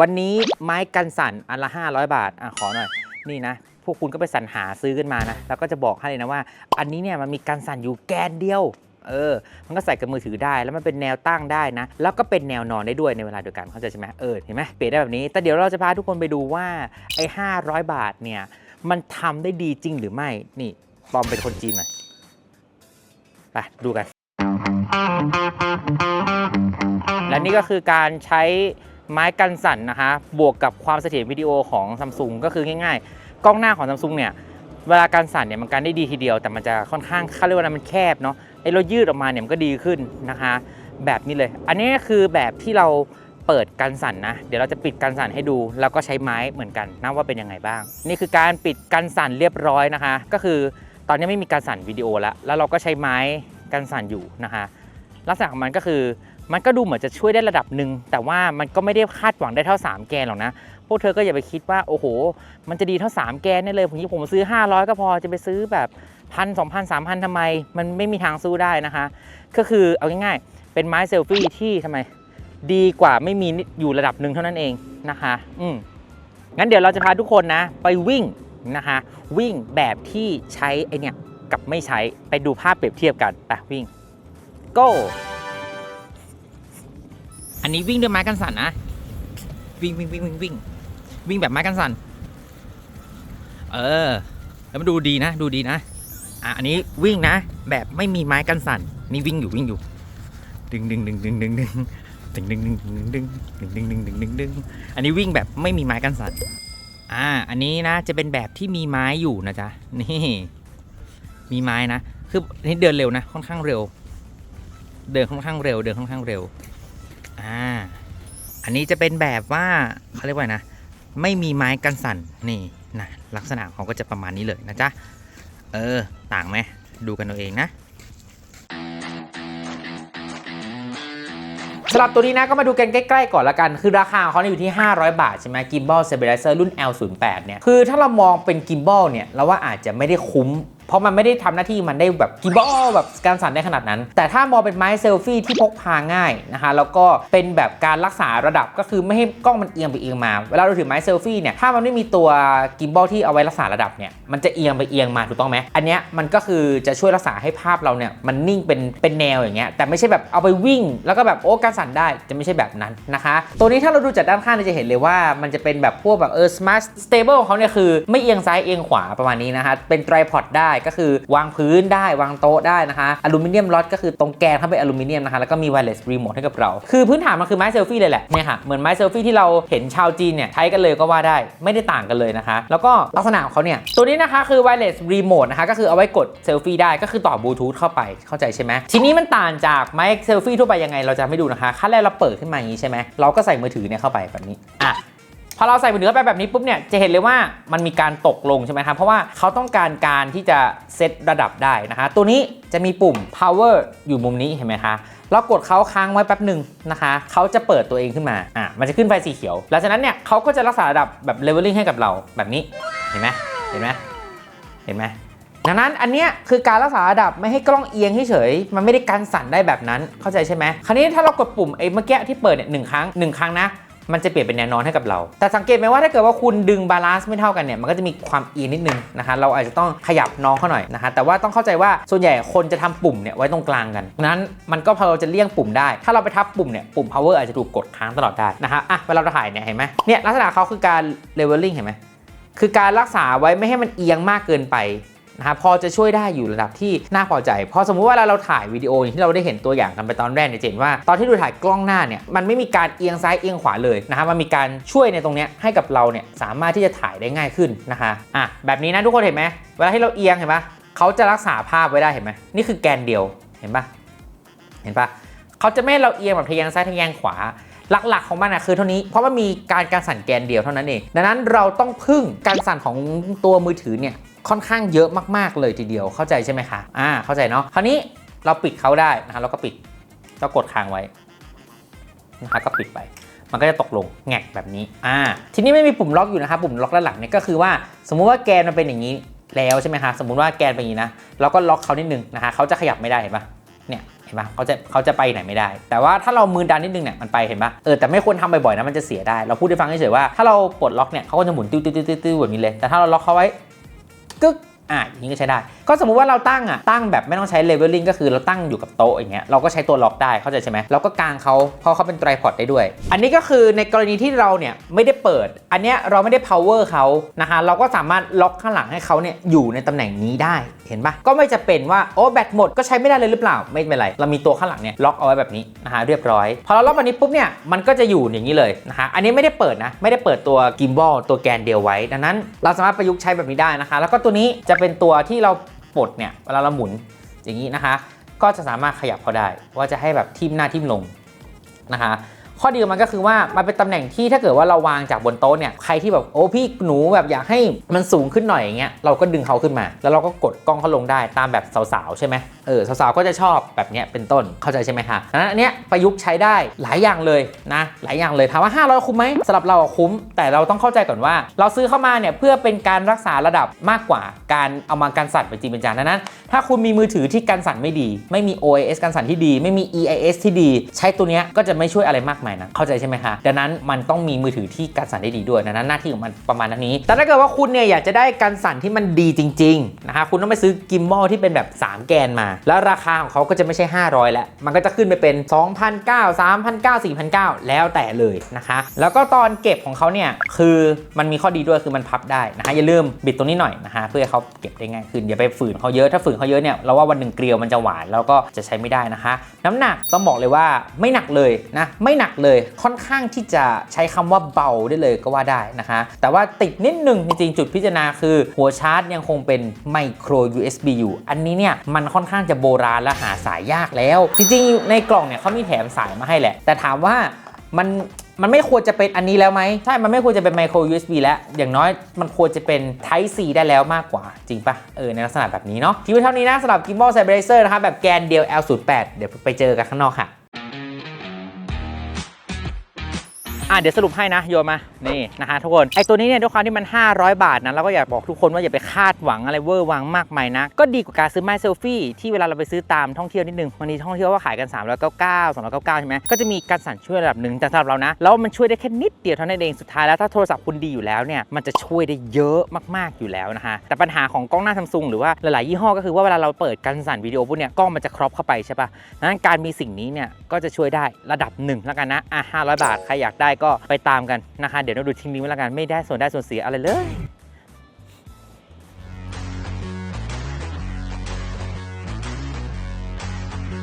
วันนี้ไม้กันสั่นอันละ 500 บาทอะขอหน่อย นี่นะ พวกคุณก็ไปสรรหาซื้อกันมานะ แล้วก็จะบอกให้เลยนะว่า อันนี้เนี่ยมันมีกันสั่นอยู่แกนเดียว เออ มันก็ใส่กับมือถือได้ แล้วมันเป็นแนวตั้งได้นะ แล้วก็เป็นแนวนอนได้ด้วยในเวลาเดียวกัน เข้าใจใช่ไหมเออ เห็นไหมเปลี่ยนได้แบบนี้ แต่เดี๋ยวเราจะพาทุกคนไปดูว่าไอ้500 บาทเนี่ย มันทำได้ดีจริงหรือไม่ นี่ปอมเป็นคนจีนหน่อย ไปดูกัน และนี่ก็คือการใช้ ไม้กันสั่นนะคะ บวกกับความเสถียรวิดีโอของซัมซุงก็คือง่ายๆ กล้องหน้าของซัมซุงเนี่ยเวลาการสั่นเนี่ยมันการได้ดีทีเดียว แต่มันจะค่อนข้างเขาเรียกว่ามันแคบเนาะไอ้เรายืดออกมาเนี่ยมันก็ดีขึ้นนะคะ แบบนี้เลย อันนี้คือแบบที่เราเปิดกันสั่นนะ เดี๋ยวเราจะปิดกันสั่นให้ดู แล้วก็ใช้ไม้เหมือนกันนะว่าเป็นยังไงบ้าง นี่คือการปิดกันสั่นเรียบร้อยนะคะ ก็คือตอนนี้ไม่มีการสั่นวิดีโอแล้วแล้วเราก็ใช้ไม้กันสั่นอยู่นะคะ ลักษณะของมันก็คือ มันก็ดูเหมือนจะช่วยได้ระดับหนึ่งแต่ว่ามันก็ไม่ได้คาดหวังได้เท่า 3 แกนหรอกนะ พวกเธอก็อย่าไปคิดว่าโอ้โห มันจะดีเท่า 3 แกนนี่เลยผมผมซื้อ 500 ก็พอจะไปซื้อแบบพันสองพันสามพันทำไม มันไม่มีทางสู้ได้นะคะ ก็คือเอาง่ายๆ เป็นไม้เซลฟี่ที่ทำไม ดีกว่าไม่มีอยู่ระดับหนึ่งเท่านั้นเองนะคะ อืมงั้นเดี๋ยวเราจะพาทุกคนนะ ไปวิ่งนะคะ วิ่งแบบที่ใช้ไอเนี่ยกับไม่ใช้ไปดูภาพเปรียบเทียบกันไปวิ่ง go อันนี้วิ่งด้วยไม้กันสั่นนะ วิ่งวิ่งวิ่งวิ่งวิ่งวิ่งแบบไม้กันสั่น เออ แล้วมาดูดีนะ ดูดีนะ อะ อันนี้วิ่งนะ แบบไม่มีไม้กันสั่น นี่วิ่งอยู่วิ่งอยู่ ดึงดึงดึงดึงดึงดึงดึงดึงดึงดึงดึงดึงดึงดึงดึงดึงดึงอันนี้วิ่งแบบไม่มีไม้กันสั่น อ่า อันนี้นะจะเป็นแบบที่มีไม้อยู่นะจ๊ะ นี่ มีไม้นะ คืออันนี้เดินเร็วนะ ค่อนข้างเร็ว เดินค่อนข้างเร็ว เดินค่อนข้างเร็ว อ่า อันนี้จะเป็นแบบว่าเขาเรียกว่านะ ไม่มีไม้กันสั่นนี่นะลักษณะของก็จะประมาณนี้เลยนะจ๊ะ เออ ต่างไหมดูกันเอาเองนะสำหรับตัวนี้นะก็มาดูกันใกล้ๆก่อนละกัน คือราคาเขาเนี่ยอยู่ที่ 500 บาทใช่ไหมกิมบอลเซเบรเซอร์รุ่น L08 เนี่ย คือถ้าเรามองเป็นกิมบอลเนี่ย เราว่าอาจจะไม่ได้คุ้ม เพราะมันไม่ได้ทำหน้าที่มันได้แบบกิมบอลแบบการสั่นได้ขนาดนั้น แต่ถ้ามองเป็นไม้เซลฟี่ที่พกพาง่ายนะคะแล้วก็เป็นแบบการรักษาระดับก็คือไม่ให้กล้องมันเอียงไปเอียงมา เวลาเราถือไม้เซลฟี่เนี่ยถ้ามันไม่มีตัวกิมบอลที่เอาไว้รักษาระดับเนี่ยมันจะเอียงไปเอียงมาถูกต้องไหมอันเนี้ยมันก็คือจะช่วยรักษาให้ภาพเราเนี่ยมันนิ่งเป็นเป็นแนวอย่างเงี้ยแต่ไม่ใช่แบบเอาไปวิ่ง แล้วก็แบบโอ้การสั่นได้จะไม่ใช่แบบนั้นนะคะ ตัวนี้ถ้าเราดูจากด้านข้างเนี่ยจะเห็นเลยว่ามันจะเป็นแบบพวกแบบเออ smart stable ของเขาเนี่ยคือไม่เอียงซ้ายเอียงขวาประมาณนี้นะคะเป็น tripod ได้ก็คือวางพื้นได้วางโต๊ะได้นะคะอลูมิเนียมล็อตก็คือตรงแกนถ้าเป็นอลูมิเนียมนะคะแล้วก็มี wireless remote ให้กับเรา คือพื้นฐานมันคือไม้เซลฟี่เลยแหละเนี่ยค่ะเหมือนไม้เซลฟี่ที่เราเห็นชาวจีนเนี่ยใช้กันเลยก็ว่าได้ไม่ได้ต่างกันเลยนะคะ แล้วก็ลักษณะของเขาเนี่ยตัวนี้นะคะคือ wireless remote นะคะก็คือเอาไว้กดเซลฟี่ได้ก็คือต่อบลูทูธเข้าไปเข้าใจใช่ไหมทีนี้มันต่างจากไม้เซลฟี่ทั่วไปยังไงเราจะไม่ดูนะคะขั้นแรกเราเปิดขึ้นมาอย่างนี้ใช่ไหมเราก็ใส่มือถือเนี่ยเข้าไปแบบนี้อะ พอเราใส่มือถือเข้าไปแบบนี้ปุ๊บเนี่ยจะเห็นเลยว่ามันมีการตกลงใช่ไหมครับเพราะว่าเขาต้องการการที่จะเซตระดับได้นะคะตัวนี้จะมีปุ่ม power อยู่มุมนี้เห็นไหมคะเรากดเขาค้างไว้แป๊บหนึ่งนะคะเขาจะเปิดตัวเองขึ้นมาอะมันจะขึ้นไฟสีเขียว หลังจากนั้นเนี่ยเขาก็จะรักษาระดับแบบ leveling ให้กับเราแบบนี้เห็นไหมเห็นไหมเห็นไหมดังนั้นอันเนี้ยคือการรักษาระดับไม่ให้กล้องเอียงเฉยมันไม่ได้การสั่นได้แบบนั้นเข้าใจใช่ไหมคราวนี้ถ้าเรากดปุ่มไอ้เมื่อกี้ที่เปิดเนี่ยหนึ่งครั้งหนึ่งครั้งนะ มันจะเปลี่ยนเป็นแนวนอนให้กับเรา แต่สังเกตไหมว่าถ้าเกิดว่าคุณดึงบาลานซ์ไม่เท่ากันเนี่ยมันก็จะมีความเอียงนิดนึงนะคะเราอาจจะต้องขยับน้องเขาหน่อยนะคะแต่ว่าต้องเข้าใจว่าส่วนใหญ่คนจะทำปุ่มเนี่ยไว้ตรงกลางกันดังนั้นมันก็พอเราจะเลี่ยงปุ่มได้ ถ้าเราไปทับปุ่มเนี่ยปุ่ม power อาจจะถูกกดค้างตลอดได้นะคะอะเวลาเราถ่ายเนี่ยเห็นไหมเนี่ยลักษณะเขาคือการ leveling เห็นไหมคือการรักษาไว้ไม่ให้มันเอียงมากเกินไป นะครับพอจะช่วยได้อยู่ระดับที่น่าพอใจพอสมมุติว่าเวลาเราถ่ายวิดีโออย่างที่เราได้เห็นตัวอย่างกันไปตอนแรกเนี่ยจะเห็นว่าตอนที่ดูถ่ายกล้องหน้าเนี่ยมันไม่มีการเอียงซ้ายเอียงขวาเลยนะครับมันมีการช่วยในตรงเนี้ยให้กับเราเนี่ยสามารถที่จะถ่ายได้ง่ายขึ้นนะคะอะแบบนี้นะทุกคนเห็นไหมเวลาที่เราเอียงเห็นปะเขาจะรักษาภาพไว้ได้เห็นไหมนี่คือแกนเดียวเห็นปะเห็นปะเขาจะไม่ให้เราเอียงแบบทะแยงซ้ายทะแยงขวาหลักๆของมันนะคือเท่านี้เพราะมันมีการการสั่นแกนเดียวเท่านั้นเองดังนั้นเราต้องพึ่งการสั่นของตัวมือถือเนี่ย ค่อนข้างเยอะมากๆเลยทีเดียวเข้าใจใช่ไหมคะอ่าเข้าใจเนาะคราวนี้เราปิดเขาได้นะคะเราก็ปิดก็กดค้างไว้นะคะก็ปิดไป มันก็จะตกลงแงกแบบนี้อ่าทีนี้ไม่มีปุ่มล็อกอยู่นะคะปุ่มล็อกด้านหลังเนี่ยก็คือว่า สมมุติว่าแกนมันเป็นอย่างนี้แล้วใช่ไหมคะสมมุติว่าแกนเป็นอย่างนี้นะเราก็ล็อกเขานิดนึงนะคะเขาจะขยับไม่ได้เห็นปะเนี่ยเห็นปะเขาจะเขาจะไปไหนไม่ได้ แต่ว่าถ้าเรามือดันนิดนึงเนี่ยมันไปเห็นปะเออแต่ไม่ควรทำบ่อยๆนะมันจะเสียได้ เราพูดให้ฟังเฉยๆว่าถ้าเราปลดล็อกเนี่ยเขาก็จะหมุนติ้วติ้วติ้วติ้วติ้วแบบนี้เลยแต่ถ้าเราล็อกเขาไว้ กึกอะอย่างนี้ก็ใช้ได้ ก็สมมุติว่าเราตั้งอะตั้งแบบไม่ต้องใช้เลเวลลิ่งก็คือเราตั้งอยู่กับโต๊ะอย่างเงี้ยเราก็ใช้ตัวล็อกได้เข้าใจใช่ไหมเราก็กางเขาเพราะเขาเป็นไตรพอดได้ด้วย อันนี้ก็คือในกรณีที่เราเนี่ยไม่ได้เปิด อันเนี้ยเราไม่ได้ power เขานะคะเราก็สามารถล็อกข้างหลังให้เขาเนี่ยอยู่ในตำแหน่งนี้ได้ เห็นปะก็ไม่จะเป็นว่าโอ้แบตหมดก็ใช้ไม่ได้เลยหรือเปล่า ไม่เป็นไร เรามีตัวข้างหลังเนี่ยล็อกเอาไว้แบบนี้นะคะเรียบร้อย พอเราล็อกแบบนี้ปุ๊บเนี่ยมันก็จะอยู่อย่างนี้เลยนะคะอันนี้ไม่ได้เปิดนะไม่ได้เปิดตัวกิมบอลตัวแกนเดียวไว้ ดังนั้น เราสามารถประยุกต์ใช้แบบนี้ได้นะคะ แล้วก็ตัวนี้จะเป็นตัวที่เราปลดเนี่ยเวลาเราหมุนอย่างนี้นะคะ ก็จะสามารถขยับเขาได้ ว่าจะให้แบบทิ่มหน้าทิ่มลงนะคะ ข้อดีของมันก็คือว่ามันเป็นตำแหน่งที่ถ้าเกิดว่าเราวางจากบนโต๊ะเนี่ยใครที่แบบโอ้พี่หนูแบบอยากให้มันสูงขึ้นหน่อยอย่างเงี้ยเราก็ดึงเขาขึ้นมา แล้วเราก็กดกล้องเขาลงได้ตามแบบสาวๆใช่ไหมเออสาวๆก็จะชอบแบบเนี้ยเป็นต้นเข้าใจใช่ไหมคะนั้นอันเนี้ยประยุกต์ใช้ได้หลายอย่างเลยนะหลายอย่างเลยถามว่า 500 คุ้มไหมสำหรับเราคุ้ม แต่เราต้องเข้าใจก่อนว่า เราซื้อเข้ามาเนี่ยเพื่อเป็นการรักษาระดับมากกว่าการเอามาการสั่นเป็นจริงเป็นจังดังนั้น ถ้าคุณมีมือถือที่กันสั่นไม่ดี ไม่มี OIS กันสั่นที่ดี ไม่มี EIS ที่ดี ใช้ตัวเนี้ยก็จะไม่ช่วยอะไรมากมายนะเข้าใจใช่ไหมคะดังนั้นมันต้องมีมือถือที่กันสั่นได้ดีด้วยดังนั้นหน้าที่ของมันประมาณนี้ แต่ถ้าเกิดว่าคุณเนี่ยอยากจะได้กันสั่นที่มันดีจริงๆนะคะคุณต้องไปซื้อกิมมอลที่เป็นแบบ 3 แกนมา แล้วราคาของเขาก็จะไม่ใช่ 500 แล้ว มันก็จะขึ้นไปเป็น2,900 3,900 4,900 แล้วแต่เลยนะคะ แล้วก็ตอนเก็บของเขาเนี่ยคือมันมีข้อดีด้วยคือมันพับได้นะคะอย่าลืมบิดตรงนี้หน่อยนะคะเพื่อให้เขาเก็บได้ง่ายขึ้นอย่าไปฝืนเขาเยอะถ้าฝืนเขาเยอะเนี่ยเราว่าวันหนึ่งเกลียวมันจะหวานแล้วก็จะใช้ไม่ได้นะคะ น้ำหนักต้องบอกเลยว่าไม่หนักเลยนะไม่หนักเลย ค่อนข้างที่จะใช้คำว่าเบาได้เลยก็ว่าได้นะคะ แต่ว่าติดนิดนึงจริงๆจุดพิจารณาคือ หัวชาร์จยังคงเป็นไมโคร USB อยู่ อันนี้เนี่ยมันค่อนข้างจะโบราณและหาสายยากแล้ว จริงๆ ในกล่องเนี่ยเขามีแถมสายมาให้แหละ แต่ถามว่ามันมันไม่ควรจะเป็นอันนี้แล้วไหมใช่ มันไม่ควรจะเป็นไมโคร USB แล้ว อย่างน้อยมันควรจะเป็น Type C ได้แล้วมากกว่า จริงปะเออ ในลักษณะแบบนี้เนาะที่เท่านี้นะสำหรับ Gimbal Stabilizer นะครับแบบแกนเดียว L08 เดี๋ยวไปเจอกันข้างนอกค่ะ เดี๋ยวสรุปให้นะโยนมา นี่นะฮะทุกคน ไอตัวนี้เนี่ยด้วยความที่มัน 500 บาทนะเราก็อยากบอกทุกคนว่าอย่าไปคาดหวังอะไรเวอร์วังมากมายนะ ก็ดีกว่าการซื้อไม้เซลฟี่ที่เวลาเราไปซื้อตามท่องเที่ยวนิดนึงบางทีท่องเที่ยวว่าขายกัน 399 299 ใช่ไหมก็จะมีการสั่นช่วยระดับหนึ่งแต่สำหรับเรานะแล้วมันช่วยได้แค่นิดเดียวเท่านั้นเองสุดท้ายแล้วถ้าโทรศัพท์คุณดีอยู่แล้วเนี่ยมันจะช่วยได้เยอะมากๆอยู่แล้วนะฮะแต่ปัญหาของกล้องหน้าซัมซุงหรือว่าหลายๆยี่ห้อก็คือว่าเวลาเราเปิดการสั่นวิดีโอพวกเนี้ยกล้องมันจะครอปเข้าไปใช่ปะนั้นการมีสิ่งนี้เนี่ยก็จะช่วยได้ระดับหนึ่งแล้วกันนะอะ500 บาทใครอยากได้ก็ไปตามกันนะคะ เดี๋ยวเราดูทิ้งนี้ไว้แล้วกันไม่ได้ส่วนได้ส่วนเสียอะไรเลย